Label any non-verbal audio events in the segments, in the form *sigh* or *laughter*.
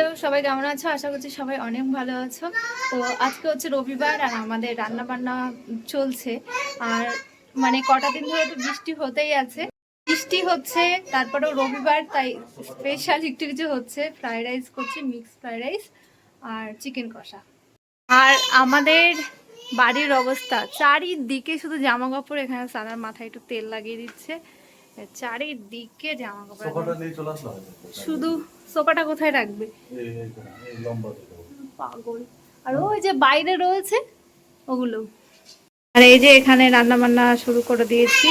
Hello, সবাই কেমন আছো? আশা করছি সবাই অনেক ভালো আছো। তো আজকে হচ্ছে রবিবার আর আমাদের রান্না বান্না চলছে। আর মানে কটা দিন ধরে তো বৃষ্টি হতেই আছে। বৃষ্টি হচ্ছে, তারপরেও রবিবার, তাই স্পেশাল একটু কিছু হচ্ছে। ফ্রাইড রাইস করছি মিক্স ফ্রাইড রাইস আর চিকেন কষা। আর আমাদের বাড়ির অবস্থা, চারিদিকে শুধু জামা কাপড় এখানে সারার মাথায় একটু তেল লাগিয়ে দিচ্ছে। চারিদিকে জামা কাপড় সোফাটা নিয়ে চলে আসলে শুধু সোফাটা কোথায় রাখবে? এই- এই লম্বা দিকে। পাগল। আর ওই যে বাইরে রয়েছে ওগুলো। আর এই যে এখানে রান্না বান্না শুরু করে দিয়েছি।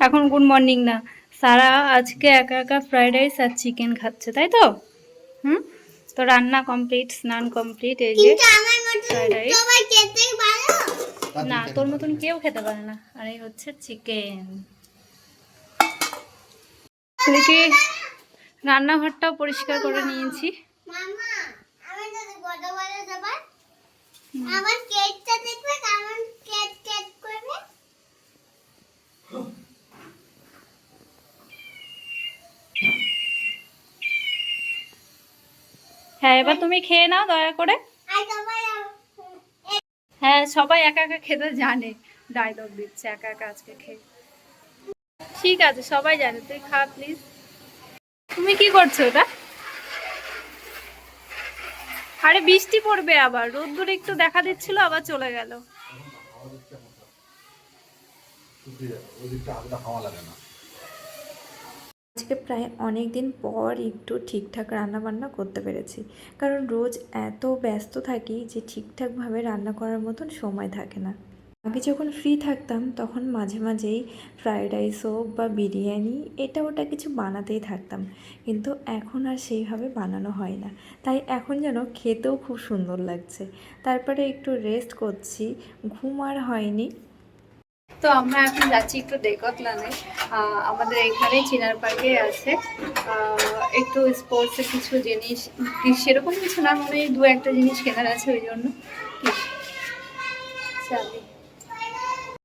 এখন গুড মর্নিং না। সারা আজকে একা একা ফ্রাইড রাইস আর চিকেন খাচ্ছে তাই তো? হুম? তো রান্না কমপ্লিট স্নান কমপ্লিট এই যে ফ্রাইড রাইস সবাই খেতে পারো না। তোর মতন কেউ খেতে পারে না। আর এই হচ্ছে চিকেন এদিকে রান্নাঘরটাও পরিষ্কার করে নিয়েছি? মামা আমি যদি বড় বড় সবার আমার কেকটা দেখবে কেমন কেক কেক করবে হ্যাঁ এবার তুমি খেয়ে নাও দয়া করে। হ্যাঁ সবাই একা একা খেতে জানে। ডায়লগ দিচ্ছে একা একা আজকে খেয়ে। ঠিক আছে সবাই জানে তুই খা প্লিজ তুমি কি করছ ওটা আরে বৃষ্টি পড়বে আবার। রোদ্দুর একটু দেখা দিচ্ছিল আবার চলে গেল। হাওয়া লাগে না। আজকে প্রায় অনেক দিন পর একটু ঠিকঠাক রান্না বান্না করতে পেরেছি। কারণ রোজ এত ব্যস্ত থাকি যে ঠিকঠাকভাবে রান্না করার মতন সময় থাকে না। আগে যখন ফ্রি থাকতাম, তখন মাঝে মাঝেই ফ্রায়েড রাইস হোক বা বিরিয়ানি, এটা ওটা কিছু বানাতেই থাকতাম। কিন্তু এখন আর সেইভাবে বানানো হয় না। তাই এখন যেন খেতেও খুব সুন্দর লাগছে। তারপরে একটু রেস্ট করছি। ঘুম আর হয়নি। তো আমরা এখন যাচ্ছি একটু ডেকতলানে আমাদের এখানে চিনার পার্কে আছে। একটু স্পোর্টসের কিছু জিনিস সেরকম কিছু না মানে দু একটা জিনিস কেনার আছে ওই জন্য।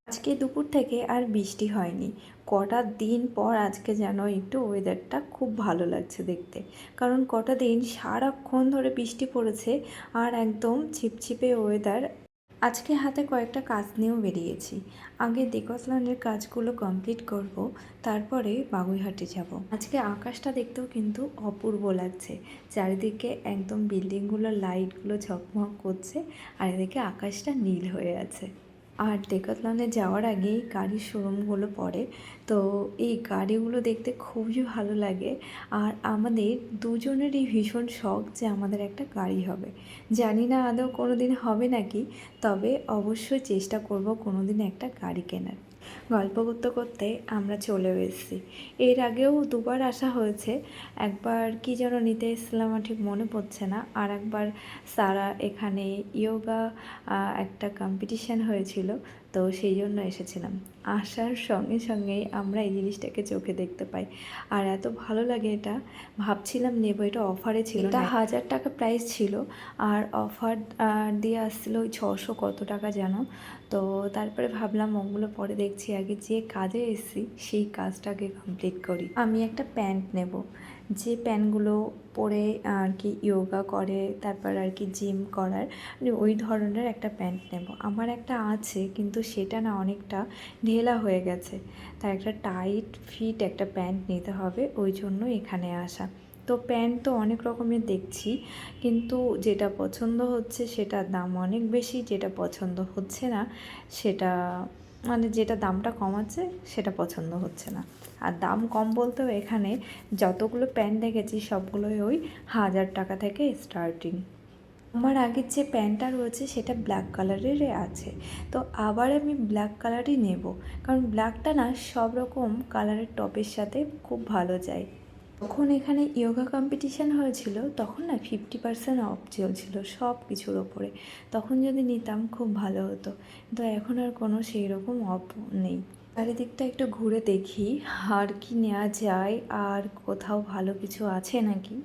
আজকে দুপুর থেকে আর বৃষ্টি হয়নি। কটা দিন পর আজকে যেন একটু ওয়েদারটা খুব ভালো লাগছে দেখতে। কারণ কটা দিন সারাক্ষণ ধরে বৃষ্টি পড়েছে আর একদম ছিপছিপে ওয়েদার আজকে হাতে কয়েকটা কাজ নিয়েও বেরিয়েছি। আগে দেকতলানের কাজগুলো কমপ্লিট করব, তারপরে বাগুইহাটে যাব। আজকে আকাশটা দেখতেও কিন্তু অপূর্ব লাগছে। চারিদিকে একদম বিল্ডিংগুলো, লাইটগুলো ঝকমক করছে, আর এদিকে আকাশটা নীল হয়ে আছে। আর ডেকাতলানে যাওয়ার আগে এই গাড়ির শোরুমগুলো পড়ে। তো এই গাড়িগুলো দেখতে খুবই ভালো লাগে। আর আমাদের দুজনেরই ভীষণ শখ যে আমাদের একটা গাড়ি হবে। জানি না আদৌ কোনো দিন হবে নাকি, তবে অবশ্যই চেষ্টা করব কোনো দিন একটা গাড়ি কেনার। গল্প করতে করতে আমরা চলে এসেছি। এর আগেও দুবার আসা হয়েছে। একবার কি যেন নিতে এসেছিলাম ঠিক মনে পড়ছে না। আর একবার সারা এখানে ইয়োগা একটা কম্পিটিশান হয়েছিল। তো সেই জন্য এসেছিলাম। আসার সঙ্গে সঙ্গেই আমরা এই জিনিসটাকে চোখে দেখতে পাই। আর এত ভালো লাগে এটা। ভাবছিলাম নেব এটা অফারে ছিল এটা হাজার টাকা প্রাইস ছিল। আর অফার দিয়ে আসছিল ওই ছশো কত টাকা যেন। তো তারপরে ভাবলাম ওগুলো পরে দেখছি আগে যে কাজে এসেছি সেই কাজটাকে কমপ্লিট করি। আমি একটা প্যান্ট নেব। যে প্যান্টগুলো পরে আর কি ইয়োগা করে, তারপর আর কি জিম করার মানে ওই ধরনের একটা প্যান্ট নেব। আমার একটা আছে, কিন্তু সেটা না অনেকটা ঢেলা হয়ে গেছে। তার একটা টাইট ফিট একটা প্যান্ট নিতে হবে, ওই জন্য এখানে আসা। তো প্যান্ট তো অনেক রকমের দেখছি, কিন্তু যেটা পছন্দ হচ্ছে সেটার দাম অনেক বেশি, যেটা পছন্দ হচ্ছে না সেটা মানে যেটা দামটা কম আছে, সেটা পছন্দ হচ্ছে না। আর দাম কম বলতেও এখানে যতগুলো প্যান্ট দেখেছি, সবগুলোই ওই হাজার টাকা থেকে স্টার্টিং আমার আগের যে প্যান্টটা রয়েছে, সেটা ব্ল্যাক কালারেরই আছে। তো আবার আমি ব্ল্যাক কালারই নেব। কারণ ব্ল্যাকটা না সব রকম কালারের টপের সাথে খুব ভালো যায়। তখন এখানে ইয়োগা কম্পিটিশান হয়েছিল, তখন না ফিফটি পার্সেন্ট অফ চলছিল সব কিছুর ওপরে। তখন যদি নিতাম খুব ভালো হতো। কিন্তু এখন আর কোনো সেই রকম অফ নেই। চারিদিকটা একটু ঘুরে দেখি, আর কি নেওয়া যায়, আর কোথাও ভালো কিছু আছে নাকি?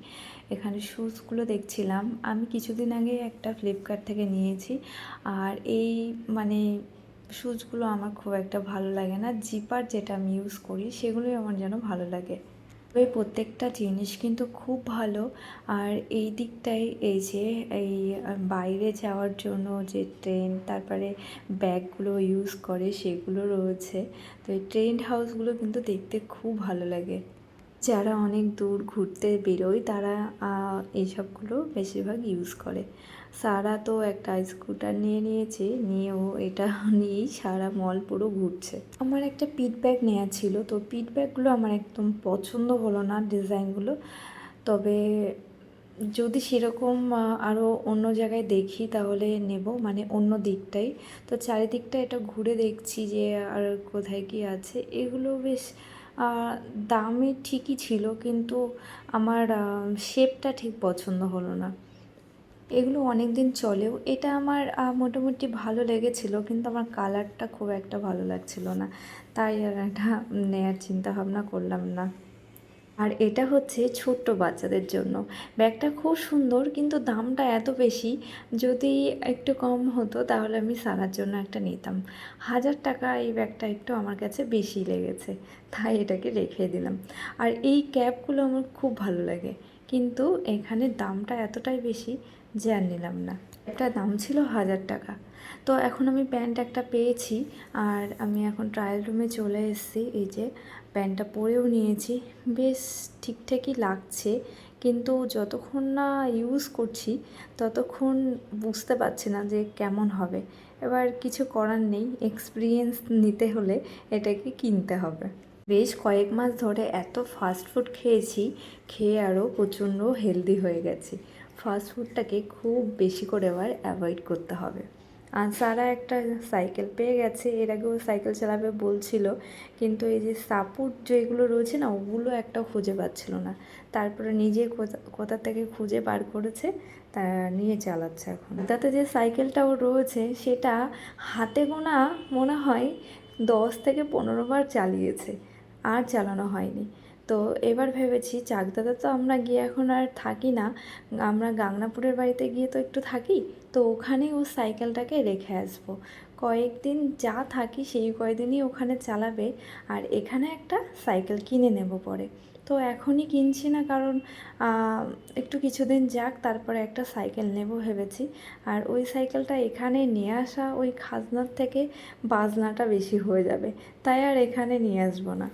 এখানে শ্যুজগুলো দেখছিলাম। আমি কিছুদিন আগে একটা ফ্লিপকার্ট থেকে নিয়েছি, আর এই মানে শ্যুজগুলো আমার খুব একটা ভালো লাগে না। জিপার যেটা আমি ইউজ করি, সেগুলোই আমার যেন ভালো লাগে। তবে প্রত্যেকটা জিনিস কিন্তু খুব ভালো। আর এই দিকটাই এই যে, এই বাইরে যাওয়ার জন্য যে ট্রেন, তারপরে ব্যাগগুলো ইউজ করে সেগুলো রয়েছে। তো এই ট্রেন্ড হাউসগুলো কিন্তু দেখতে খুব ভালো লাগে। যারা অনেক দূর ঘুরতে বেরোয়, তারা এইসবগুলো বেশিরভাগ ইউজ করে। সারা তো একটা স্কুটার নিয়ে নিয়েছে, নিয়েও এটা *laughs* নিয়েই সারা মল পুরো ঘুরছে। আমার একটা পিট ব্যাগ নেওয়া ছিল, তো পিট ব্যাগগুলো আমার একদম পছন্দ হলো না ডিজাইনগুলো তবে যদি সেরকম আরও অন্য জায়গায় দেখি তাহলে নেব মানে অন্য দিকটাই। তো চারিদিকটা এটা ঘুরে দেখছি যে, আর কোথায় কি আছে, এগুলো বেশ দামে ঠিকই ছিল, কিন্তু আমার শেপটা ঠিক পছন্দ হলো না। এগুলো অনেক দিন চলেও এটা আমার মোটামুটি ভালো লেগেছিল, কিন্তু আমার কালারটা খুব একটা ভালো লাগছিল না। তাই আর এটা নেওয়ার চিন্তা ভাবনা করলাম না। আর এটা হচ্ছে ছোট্ট বাচ্চাদের জন্য। ব্যাগটা খুব সুন্দর, কিন্তু দামটা এত বেশি, যদি একটু কম হতো তাহলে আমি সারার জন্য একটা নিতাম। হাজার টাকা এই ব্যাগটা একটু আমার কাছে বেশি লেগেছে, তাই এটাকে রেখে দিলাম। আর এই ক্যাবগুলো আমার খুব ভালো লাগে, কিন্তু এখানে দামটা এতটাই বেশি যে আর নিলাম না। একটা দাম ছিল হাজার টাকা তো এখন আমি প্যান্ট একটা পেয়েছি আর আমি এখন ট্রায়াল রুমে চলে এসেছি। এই যে প্যান্টটা পরেও নিয়েছি। বেশ ঠিকঠাকই লাগছে কিন্তু যতক্ষণ না ইউজ করছি ততক্ষণ বুঝতে পারছি না যে কেমন হবে। এবার কিছু করার নেই। এক্সপিরিয়েন্স নিতে হলে এটাকে কিনতে হবে। বেশ কয়েক মাস ধরে এত ফাস্ট ফুড খেয়েছি, খেয়ে আরও প্রচণ্ড হেলদি হয়ে গেছি। ফাস্ট ফুডটাকে খুব বেশি করে এবার অ্যাভয়েড করতে হবে। আর সারা একটা সাইকেল পেয়ে গেছে। এর আগেও সাইকেল চালাবে বলছিল। কিন্তু এই যে সাপোর্ট যেগুলো রয়েছে না, ওগুলো একটা খুঁজে পাচ্ছিল না। তারপরে নিজে কোথা থেকে খুঁজে বার করেছে, তা নিয়ে চালাচ্ছে এখন। তাতে যে সাইকেলটা ওর রয়েছে, সেটা হাতে গোনা মনে হয় দশ থেকে পনেরো বার চালিয়েছে। আর চালানো হয়নি। তো এবার ভেবেছি চাকদাদা তো আমরা গিয়ে এখন আর থাকি না। আমরা গাংনাপুরের বাড়িতে গিয়ে তো একটু থাকি, তো ওখানেই ও সাইকেলটাকে রেখে আসব। কয়েকদিন যা থাকি সেই কয়েকদিনই ওখানে চালাবে আর এখানে একটা সাইকেল কিনে নেব পরে। তো এখনই কিনছি না কারণ একটু কিছুদিন যাক, তারপরে একটা সাইকেল নেব ভেবেছি। আর ওই সাইকেলটা এখানে নিয়ে আসা ওই খাজনার থেকে বাজনাটা বেশি হয়ে যাবে। তাই আর এখানে নিয়ে আসব না।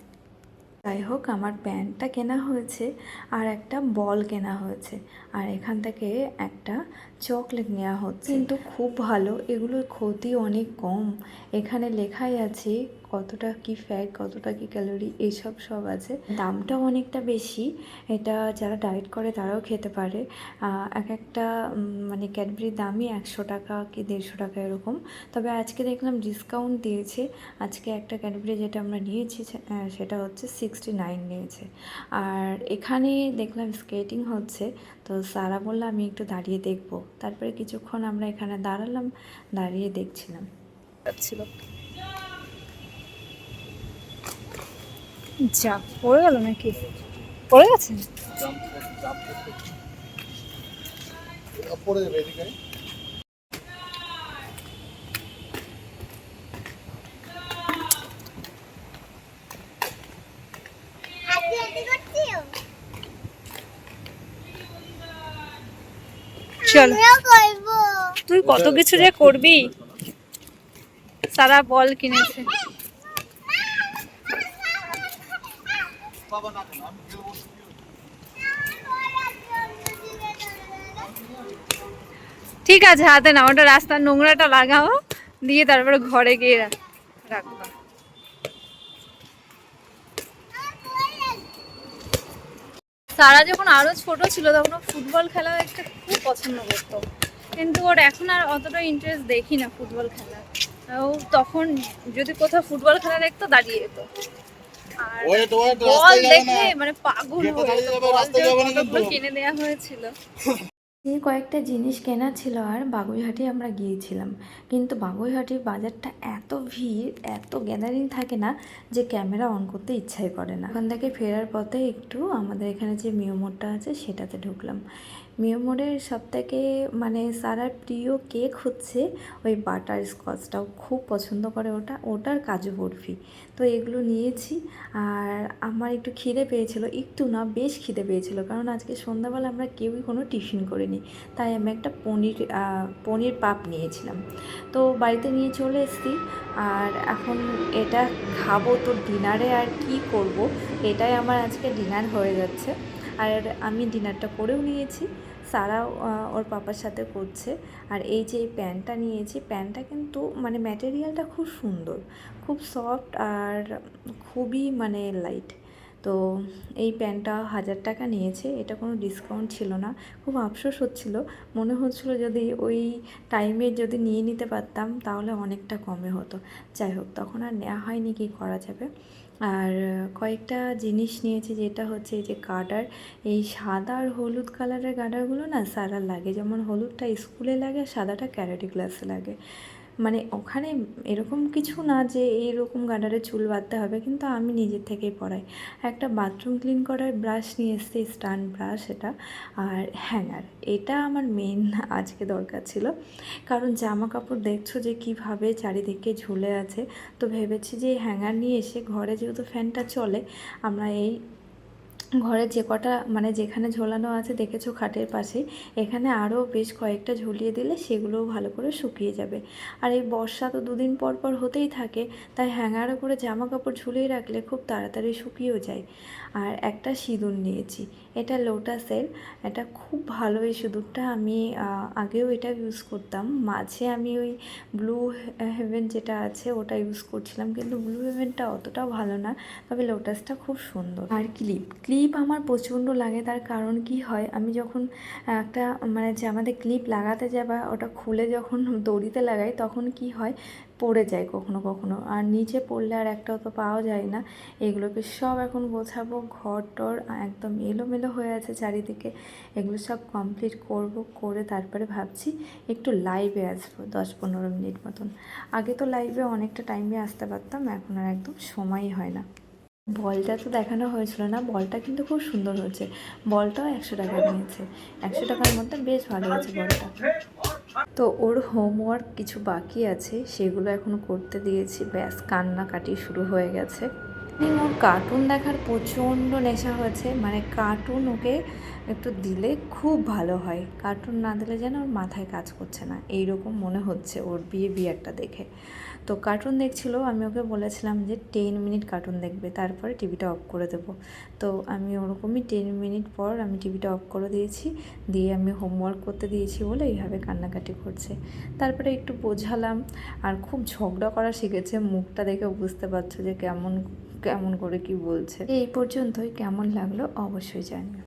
যাই হোক, আমার প্যান্টটা কেনা হয়েছে আর একটা বল কেনা হয়েছে। আর এখান থেকে একটা চকলেট নেওয়া হচ্ছে। কিন্তু খুব ভালো, এগুলোর ক্ষতি অনেক কম। এখানে লেখাই আছে কতটা কি ফ্যাট কতটা কি ক্যালোরি এইসব সব আছে। দামটাও অনেকটা বেশি। এটা যারা ডায়েট করে তারাও খেতে পারে। এক একটা মানে ক্যাডবেরির দামই একশো টাকা কি দেড়শো টাকা এরকম। তবে আজকে দেখলাম ডিসকাউন্ট দিয়েছে। আজকে একটা ক্যাডবেরি যেটা আমরা নিয়েছি সেটা হচ্ছে সিক্সটি নাইন নিয়েছে। আর এখানে দেখলাম স্কেটিং হচ্ছে। তো সারা বলল আমি একটু দাঁড়িয়ে দেখব। তারপরে কিছুক্ষণ আমরা এখানে দাঁড়ালাম দাঁড়িয়ে দেখছিলাম। ছিল যা পড়ে গেল নাকি? পড়ে গেছে? চল। তুই কত কিছু যে করবি সারা বল কিনেছে। ঠিক আছে, হাতে না ওটা রাস্তার নোংরাটা লাগাও, দিয়ে তারপরে ঘরে গিয়ে রাখ- রাখবা সারা যখন আরও ছোট ছিল, তখন ফুটবল খেলা একটা খুব পছন্দ করতো। কিন্তু ওর এখন আর অতটা ইন্টারেস্ট দেখি না ফুটবল খেলা ও তখন যদি কোথাও ফুটবল খেলা দেখতো, দাঁড়িয়ে যেত। রাস্তায় যাবে না মানে পাগল গেটে হয়ে দাঁড়িয়ে যেত। যাবে, বল রাস্তায় যাবে না কিন্তু। কিনে দেওয়া হয়েছিল এই কয়েকটা জিনিস কেনা ছিল আর বাগুইহাটি আমরা গিয়েছিলাম কিন্তু বাগুইহাটির বাজারটা এত ভিড় এত গ্যাদারিং থাকে না যে ক্যামেরা অন করতে ইচ্ছাই করে না ওখান থেকে ফেরার পথে একটু আমাদের এখানে যে মিও মোড়টা আছে সেটাতে ঢুকলাম মিও মোড়ের সব থেকে মানে সারার প্রিয় কেক হচ্ছে ওই বাটার স্কচটাও খুব পছন্দ করে ওটা, ওটার কাজু বরফি। তো এগুলো নিয়েছি, আর আমার একটু খিদে পেয়েছিল, একটু না, বেশ খিদে পেয়েছিল, কারণ আজকে সন্ধ্যাবেলা আমরা কেউই কোনো টিফিন করিনি, তাই আমি একটা পনির পনির পাপ নিয়েছিলাম। তো বাড়িতে নিয়ে চলে এসেছি, আর এখন এটা খাব তো ডিনারে, আর কি করব? এটাই আমার আজকে ডিনার হয়ে যাচ্ছে। আর আমি ডিনারটা করেও নিয়েছি। সারাও ওর পাপার সাথে করছে। আর এই যে এই প্যান্টটা নিয়েছি প্যান্টটা কিন্তু মানে ম্যাটেরিয়ালটা খুব সুন্দর। খুব সফট আর খুবই মানে লাইট। তো এই প্যান্টটা হাজার টাকা নিয়েছে, এটা কোনো ডিসকাউন্ট ছিল না। খুব আফসোস হচ্ছিল। মনে হচ্ছিল যদি ওই টাইমে যদি নিয়ে নিতে পারতাম, তাহলে অনেকটা কমে হতো। যাই হোক, তখন আর নেওয়া হয়নি, কি করা যাবে? আর কয়েকটা জিনিস নিয়েছি যেটা হচ্ছে যে গার্ডার এই সাদা আর হলুদ কালারের গার্ডারগুলো না সারা লাগে। যেমন হলুদটা স্কুলে লাগে আর সাদাটা ক্যারাটে ক্লাসে লাগে। মানে ওখানে এরকম কিছু না যে এইরকম গার্ডারে চুল বাঁধতে হবে, কিন্তু আমি নিজের থেকেই পরাই একটা বাথরুম ক্লিন করার ব্রাশ নিয়ে এসেছি স্টান ব্রাশ এটা, আর হ্যাঙ্গার এটা আমার মেন আজকে দরকার ছিল। কারণ জামা কাপড় দেখছ যে কীভাবে চারিদিকে ঝুলে আছে, তো ভেবেছি যে হ্যাঙ্গার নিয়ে এসে ঘরে যেহেতু ফ্যানটা চলে, আমরা এই ঘরে যে কটা মানে যেখানে ঝোলানো আছে দেখেছ খাটের পাশে, এখানে আরও বেশ কয়েকটা ঝুলিয়ে দিলে সেগুলোও ভালো করে শুকিয়ে যাবে। আর এই বর্ষা তো দুদিন পর পর হতেই থাকে, তাই হ্যাঙ্গার করে জামা কাপড় ঝুলিয়ে রাখলে খুব তাড়াতাড়ি শুকিয়েও যায়। আর একটা সিঁদুর নিয়েছি এটা লোটাসের এটা খুব ভালো এই সিঁদুরটা। আমি আগেও এটা ইউজ করতাম। মাঝে আমি ওই ব্লু হেভেন যেটা আছে, ওটা ইউজ করছিলাম। কিন্তু ব্লু হেভেনটা অতটাও ভালো না। তবে লোটাসটা খুব সুন্দর। আর ক্লিপ ক্লিপ আমার প্রচণ্ড লাগে। তার কারণ কি হয়, আমি যখন একটা মানে যে আমাদের ক্লিপ লাগাতে যায় বা ওটা খুলে যখন দড়িতে লাগাই, তখন কি হয় পড়ে যায় কখনো কখনো। আর নিচে পড়লে আর একটাও তো পাওয়া যায় না। এগুলোকে সব এখন গোছাবো ঘর টর একদম এলোমেলো হয়ে আছে চারিদিকে। এগুলো সব কমপ্লিট করব, করে তারপরে ভাবছি একটু লাইভে আসব দশ পনেরো মিনিট মতন। আগে তো লাইভে অনেকটা টাইমে আসতে পারতাম, এখন আর একদম সময়ই হয় না। বলটা তো দেখানো হয়েছিল না, বলটা কিন্তু খুব সুন্দর হয়েছে। বলটাও একশো টাকা নিয়েছে। একশো টাকার মধ্যে বেশ ভালো হয়েছে বলটা। তো ওর হোমওয়ার্ক কিছু বাকি আছে, সেগুলো এখন করতে দিয়েছি। ব্যাস, কান্নাকাটি শুরু হয়ে গেছে। ওর কার্টুন দেখার প্রচণ্ড নেশা হয়েছে। মানে কার্টুন ওকে একটু দিলে খুব ভালো হয়। কার্টুন না দিলে যেন ওর মাথায় কাজ করছে না। এই রকম মনে হচ্ছে ওর বিয়ে বিয়ারটা দেখে। তো কার্টুন দেখছিল, আমি ওকে বলেছিলাম যে টেন মিনিট কার্টুন দেখবে, তারপরে টিভিটা অফ করে দেবো। তো আমি ওরকমই টেন মিনিট পর আমি টিভিটা অফ করে দিয়েছি। দিয়ে আমি হোমওয়ার্ক করতে দিয়েছি বলে এইভাবে কান্নাকাটি করছে। তারপরে একটু বোঝালাম, আর খুব ঝগড়া করা শিখেছে। মুখটা দেখে বুঝতে পারছ যে কেমন কেমন করে কি বলছে? এই পর্যন্তই। কেমন লাগল অবশ্যই জানিও।